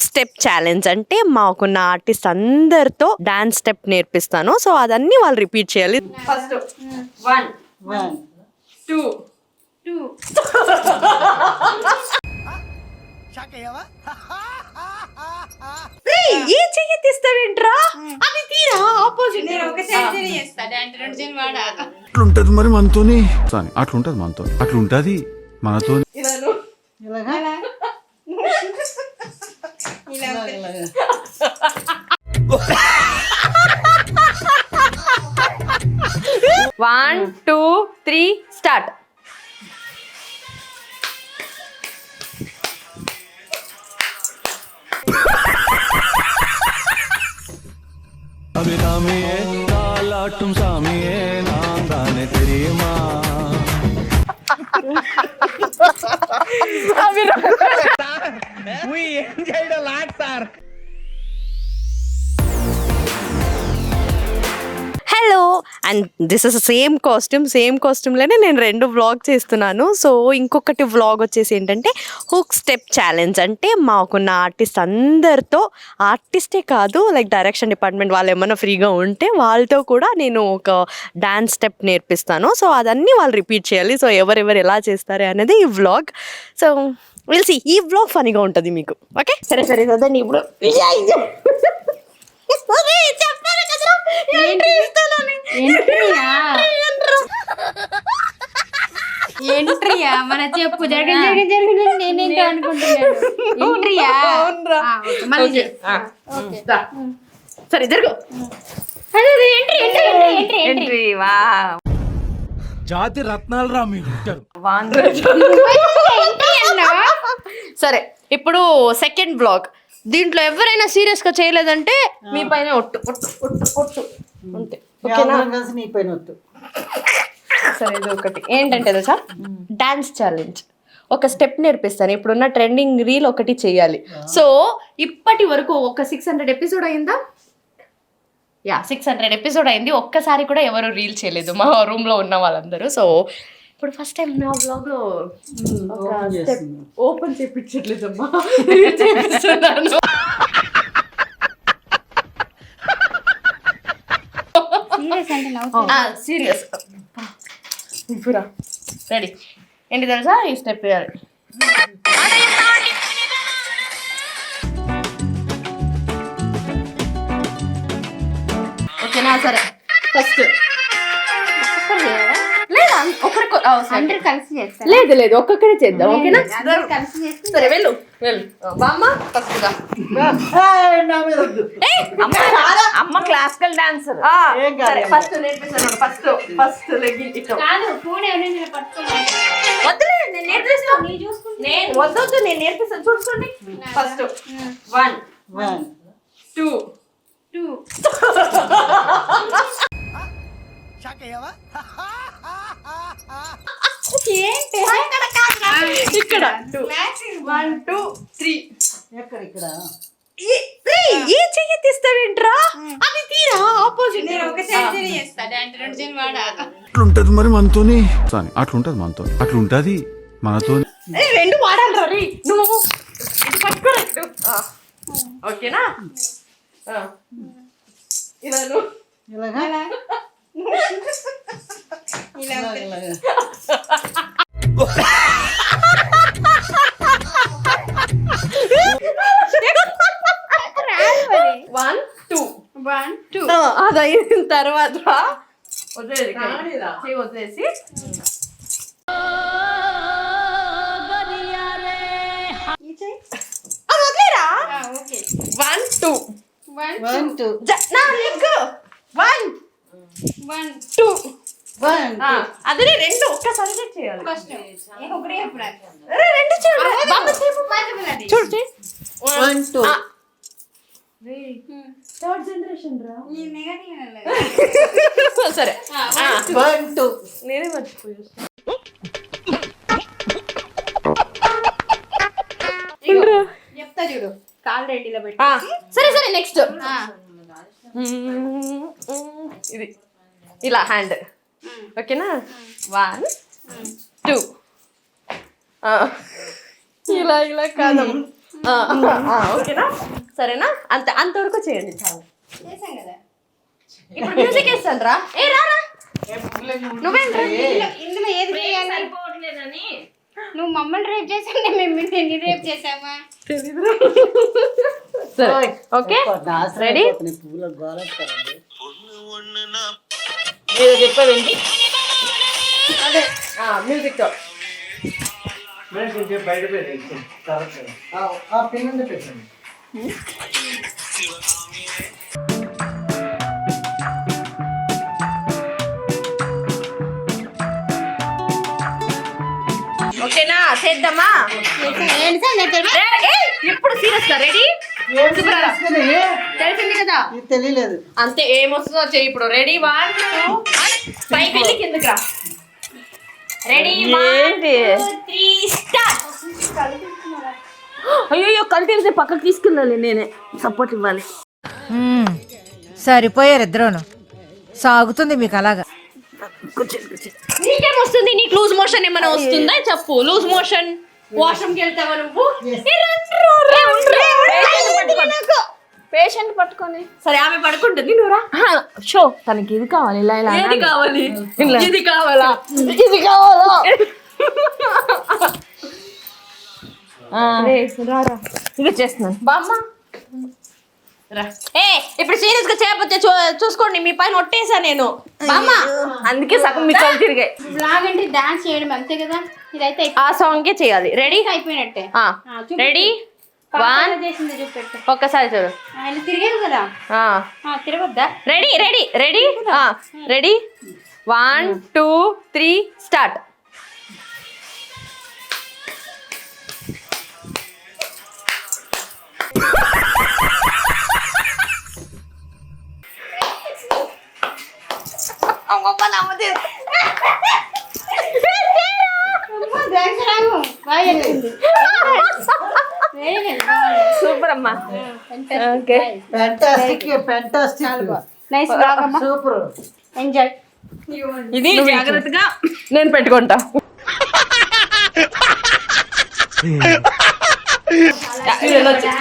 Hook step challenge అంటే మాకున్న artist అందరితో డాన్స్ స్టెప్ నేర్పిస్తాను. సో అదన్నీ వాళ్ళు రిపీట్ చేయాలి. First one one two two ఏ చెయ్యి తీస్తావేంట్రా? అది తీరా? ఆపోజిట్ నేను ఒక సెంచరీ చేస్తా. అంటే రెండు సెంచరీ వాడా? అట్లుంటది మరి మనతోని? సారీ అట్లుంటది మనతో అట్లుంటది మనతో ఇలాగా? One two three start Saami नाम दाने तेरी hello and this is same costume same కాస్ట్యూమ్లోనే నేను రెండు వ్లాగ్ చేస్తున్నాను. సో ఇంకొకటి వ్లాగ్ వచ్చేసి ఏంటంటే హుక్ స్టెప్ ఛాలెంజ్ అంటే మాకున్న ఆర్టిస్ట్ అందరితో ఆర్టిస్టే కాదు లైక్ డైరెక్షన్ డిపార్ట్మెంట్ వాళ్ళు ఏమైనా ఫ్రీగా ఉంటే వాళ్ళతో కూడా నేను ఒక డ్యాన్స్ స్టెప్ నేర్పిస్తాను. సో అదన్నీ వాళ్ళు రిపీట్ చేయాలి. సో ఎవరెవరు ఎలా చేస్తారు అనేది ఈ వ్లాగ్ సో విల్సి ఈ వ్లాగ్ ఫనీగా ఉంటుంది మీకు. ఓకే సరే సరే సరే ఇప్పుడు. ఎంట్రీయా ఎంట్రీయా మన చెప్పు. జరగ జరగ జరగ నేనేంటో అనుకుంటున్నాను ఎంట్రీయా అవునురా. ఆ, ఓకే, మళ్ళీ. సరే జరుగు. అదే ఎంట్రీ ఎంట్రీ ఎంట్రీ ఎంట్రీ వా జాతి రత్నాలు రా మీరు సరే ఇప్పుడు సెకండ్ బ్లాగ్ దీంట్లో ఎవరైనా సీరియస్గా చేయలేదంటే మీ పైన ఒట్టు ఒట్టు ఒట్టు ఒట్టు. అంతే. ఓకేనా? అందరం కలిసి నీ పైన వద్దు సరే ఇది ఒకటి. ఏంటంటే తెలుసా? డాన్స్ ఛాలెంజ్ ఒక స్టెప్ నేర్పిస్తాను. ఇప్పుడున్న ట్రెండింగ్ రీల్ ఒకటి చేయాలి. సో ఇప్పటి వరకు ఒక సిక్స్ హండ్రెడ్ ఎపిసోడ్ అయిందా? యా సిక్స్ హండ్రెడ్ ఎపిసోడ్ అయింది. ఒక్కసారి కూడా ఎవరు రీల్ చేయలేదు. మా రూమ్లో ఉన్న వాళ్ళందరూ. సో ఇప్పుడు ఫస్ట్ టైం నా బ్లాగ్లో ఒక ఓపెన్ స్టెప్ చేస్తున్నాను. ఓపెన్ చేపించట్లేదమ్మా. చేపిస్తున్నాను. సీరియస్ అంటే నవ్వు సీరియస్ ఇప్పుడా రెడీ ఏంటి తెలుసా? ఈ స్టెప్ వేయాలి ఓకేనా? సరే. ఫస్ట్ ఒకరికి అందరూ కలిసి చేస్తారు? లేదు లేదు ఒక్కొక్కరే చేద్దాం ఓకేనా? అందరూ కలిసి చేస్తే సరే వెళ్ళు బామ్మ అమ్మ క్లాసికల్ డాన్సర్ సరే ఫస్ట్ నేర్పిస్తాను ఫస్ట్ ఫస్ట్ వద్దులే నేను నేర్పిస్తాను నేను వద్దొద్దు నేను నేర్పిస్తాను. చూసుకోండి. First one one two two ఇక్కడ టూ వన్ టూ త్రీ ఎక్కడ ఇక్కడ? ఏ చెయ్యి తీస్తావేంట్రా? అది తీరా? ఆపోజిట్ నేను ఒక సెంచరీ చేస్తా అంటే రెండు సెంచరీ వాడా? అట్లుంటది మరి మనతోని? సారీ అట్లుంటది మనతో అట్లుంటది మనతో రెండు వాడాలి రీ. నువ్వు ఇది పట్టుకోలేదు ఓకేనా ఆ. ఇలా నువ్వు ఇలాగా ఇలా ఇలాగా? ఇలాగా వన్ టూ వన్ టూ అది అయిన తర్వాత వదిలేసి. చెయ్ వదిలేరా? One two one one two నా leg one one two one అదే రెండు ఒక్కసారి చేయాలి. రెండు చేయాలి బాబా చేయి. చూడు చేయి. One two. థర్డ్ జనరేషన్ రా? సరే. వన్ టూ నేనే మర్చిపోయా చెప్తా చూడు. కాల్ రెడీలో పెట్టి. సరే సరే నెక్స్ట్ ఇది ఇలా హ్యాండ్ ఓకేనా వన్ టూ ఇలా ఇలా కాదు ఓకేనా సరేనా అంత అంతవరకు చేయండి చాలు చేసాం కదా. ఇప్పుడు మ్యూజిక్ వేస్తాను రా ఏ రారా నువ్వేంట్రా ఇందులో ఏది చేయాలి? నువ్వు మమ్మల్ని రేప్ చేసావు మేము రేప్ చేసామా సరే. ఓకే? రెడీ మీరు చెప్పేది అదే మ్యూజిక్తో. ఆ పిన్నండి పెట్టండి. ఓకేనా? చేద్దామా? ఇప్పుడు సీరియస్గా? రెడీ తెలిసింది కదా? ఇది తెలియలేదు. అంతే ఏమొస్తుందో చెయ్యి ఇప్పుడు. రెడీ వన్ టూ పైకి వెళ్ళి కిందకి రా. రెడీ ఏంటి? త్రీ స్టార్ట్ అయ్యో కలిసి పక్కకు తీసుకెళ్ళాలి నేనే. సపోర్ట్ ఇవ్వాలి. సరిపోయారు ఇద్దరును. సాగుతుంది మీకు అలాగా. నీకేం వస్తుంది? నీకు లూజ్ మోషన్ ఏమైనా వస్తుందా? చెప్పు లూజ్ మోషన్. వాష్రూమ్కి వెళ్తావా నువ్వు. పేషెంట్ పట్టుకొని సరే ఆమె పడుకుంటుంది నువ్వు రా. షో తనకి ఇది కావాలి ఇలా ఇలా అనాలి. కావాలి. ఇది కావాలా? ఇది కావాలా? ఇది చేస్తున్నాను. బామ్మ. ఏ ఇప్పుడు సీరియస్గా చేయకపోతే చూ- చూసుకోండి మీ పైన ఒట్టేసా నేను. బామ్మ. అందుకే సగం మీ కళ్ళు తిరిగాయి బ్లాగ్ అంటే డాన్స్ చేయడం అంతే కదా? ఇదైతే ఆ సాంగ్ చేయాలి. రెడీ అయిపోయినట్టే. రెడీ వన్ ఒక్కసారి చూడు. ఆయన తిరిగారు కదా? ఆ. ఆ, తిరగొద్దా? Ready ready ready ready one two three start super enjoy ఇది జాగ్రత్తగా నేను పెట్టుకుంటా.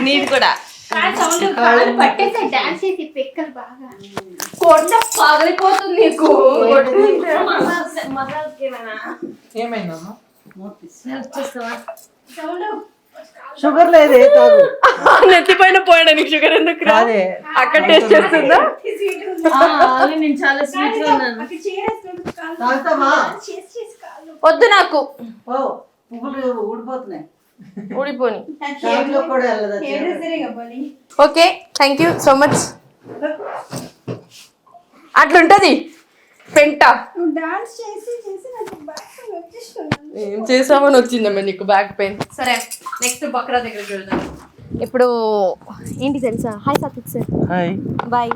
నీది కూడా. కొండ పగిలిపోతుంది నీకు. ఏమైందమ్మా? సౌండ్ షుగర్ లేదే తాగు. నెత్తి పైన పోయాడు నీకు షుగర్ ఎందుకు రా? అదే. అక్కడ టేస్ట్ చేస్తుందా? నేను చాలా స్వీట్ వద్దు నాకు. ఓ పువ్వులు ఊడిపోతున్నాయి. ఊడిపోని? Okay thank you so much అట్లుంటది. పెంట. డాన్స్ చేసి చేసి నాకు బాగా వచ్చేస్తుంది. ఏం చేసామని వచ్చిందమ్మా నీకు బ్యాక్ పెయిన్ సరే నెక్స్ట్ బక్రా దగ్గరికి వెళ్దాం. ఇప్పుడు ఏంటి తెలుసా? Hi Satvik sir hi bye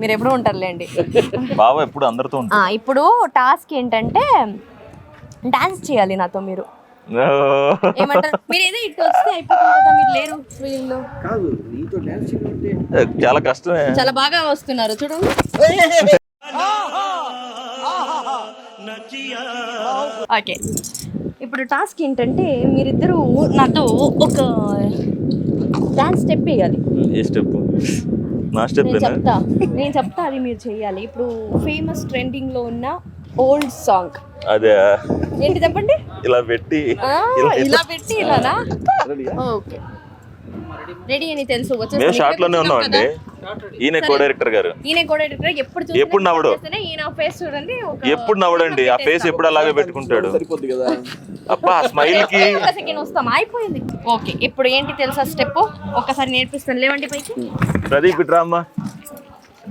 మీరు ఎప్పుడు ఉంటారులేండి. బావ ఎప్పుడు అందరితో ఆ, ఇప్పుడు టాస్క్ ఏంటంటే డాన్స్ చేయాలి నాతో మీరు. చాలా కష్టమే. చాలా బాగా వస్తున్నారు చూడండి ఓకే. ఇప్పుడు టాస్క్ ఏంటంటే మీరిద్దరూ నాతో ఒక డాన్స్ స్టెప్ వేయాలి. ఏ స్టెప్ నా స్టెప్ నేను చెప్తా. నేను చెప్తా అది మీరు చేయాలి. ఇప్పుడు ఫేమస్ ట్రెండింగ్లో ఉన్న ఓల్డ్ సాంగ్ అదే. ఏంటి చెప్పండి? ఇలా పెట్టి ఇలా- ఇలా పెట్టి ఇలానా? రెడీయా? ఓకే. రెడీ అని తెలుసు మేము. షార్ట్లోనే ఉన్నామండి. కదా. ఈయన కో డైరెక్టర్ గారు. ఈయన కూడా editor, ఎప్పుడు ఎప్పుడు నవ్వడు? ఈయన ఫేస్ చూడండి ఒక ఎప్పుడు నవ్వడండి. ఆ ఫేస్ ఎప్పుడు అలాగే పెట్టుకుంటాడు. అబ్బా ఆ స్మైల్కి ఒక సెకండ్ వస్తాం. అయిపోయింది. ఓకే ఇప్పుడు ఏంటి తెలుసా స్టెప్ ఒక్కసారి నేర్పిస్తాను. లేవండి పైకి. ప్రదీప్ అమ్మా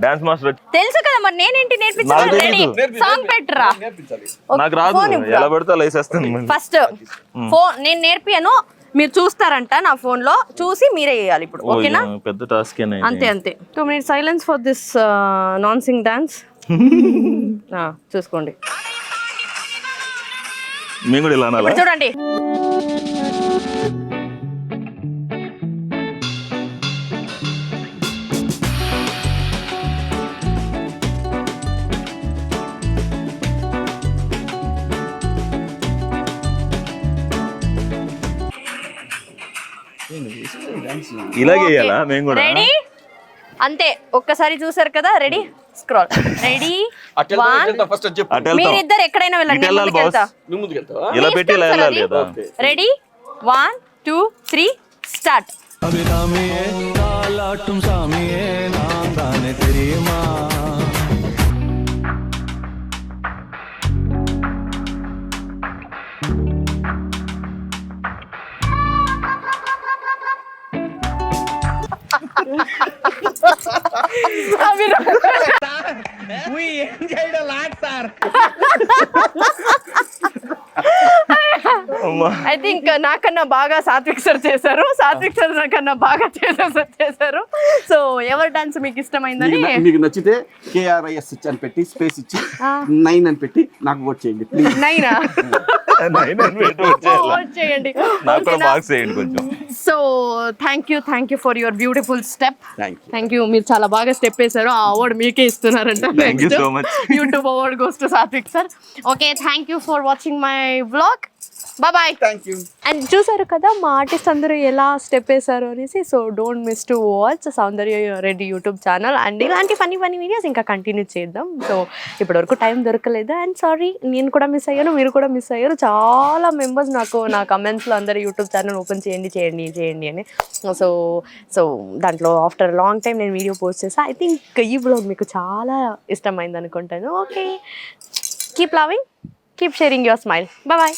డాన్స్ మాస్టర్ తెలుసు కదా మరి నేనేంటి నాకు రెడీ. తెలీదు. సాంగ్ పెట్టరా? నాకు రాదు. ఎలా పెడితే అలా వేసేస్తాను ఫస్ట్ ఫోన్ నేను నేర్పియను మీరు చూస్తారంట నా ఫోన్లో చూసి మీరే వేయాలి ఇప్పుడు ఓకేనా? ఇది పెద్ద టాస్క్ అంతే అంతే. Two minute silence for this nonsense dance చూసుకోండి. మేము కూడా ఇలా చూడండి. ఇలాగే వేయాలా మేము కూడా? రెడీ అంతే ఒక్కసారి చూసారు కదా? Ready scroll ready one first చెప్పు. అటు వెళ్తాం మీరిద్దరు ఎక్కడైనా వెళ్ళండి ఇటు నేను వెళ్ళాలి ముందుకు బాస్ వెళ్తా. నువ్వు ముందుకు వెళ్తావా? ఇలా పెట్టి ఇలా వెళ్ళాలి. Ready one two three start I think నాకన్నా బాగా సాత్విక్ సార్ చేశారు. సాత్విక్ సార్ నాకన్నా బాగా చేసేసారు చేశారు. సో ఎవరి డాన్స్ మీకు ఇష్టమైందని? మీకు నచ్చితే కేఆర్ఐఎస్ ఇచ్చి అని పెట్టి స్పేస్ ఇచ్చి నైన్ అని పెట్టి నాకు ఓట్ చేయండి నైనా ఓట్ చేయండి. నాకు బాగా చేయండి కొంచెం. So thank you thank you for your beautiful step thank you మీరు చాలా బాగా స్టెప్ వేశారు. ఆ అవార్డు మీకే ఇస్తున్నారంట. YouTube award goes to Satvik sir okay thank you for watching my vlog bye thank you and చూసారు కదా మా ఆర్టిస్ట్ అందరూ ఎలా స్టెప్ వేశారు అనేసి so don't miss to watch Soundarya Reddy YouTube channel and ఇలాంటి ఫన్నీ ఫన్నీ వీడియోస్ ఇంకా continue చేద్దాం. సో ఇప్పటివరకు టైం దొరకలేదు. అండ్ సారీ నేను కూడా మిస్ అయ్యాను మీరు కూడా మిస్ అయ్యారు. చాలా మెంబర్స్ నాకు నా కమెంట్స్లో అందరూ యూట్యూబ్ ఛానల్ ఓపెన్ చేయండి చేయండి చేయండి అని. సో సో దాంట్లో ఆఫ్టర్ లాంగ్ టైం నేను వీడియో పోస్ట్ చేసా. ఐ థింక్ ఈ బ్లాగ్ మీకు చాలా ఇష్టమైంది అనుకుంటాను. Okay keep loving keep sharing your smile bye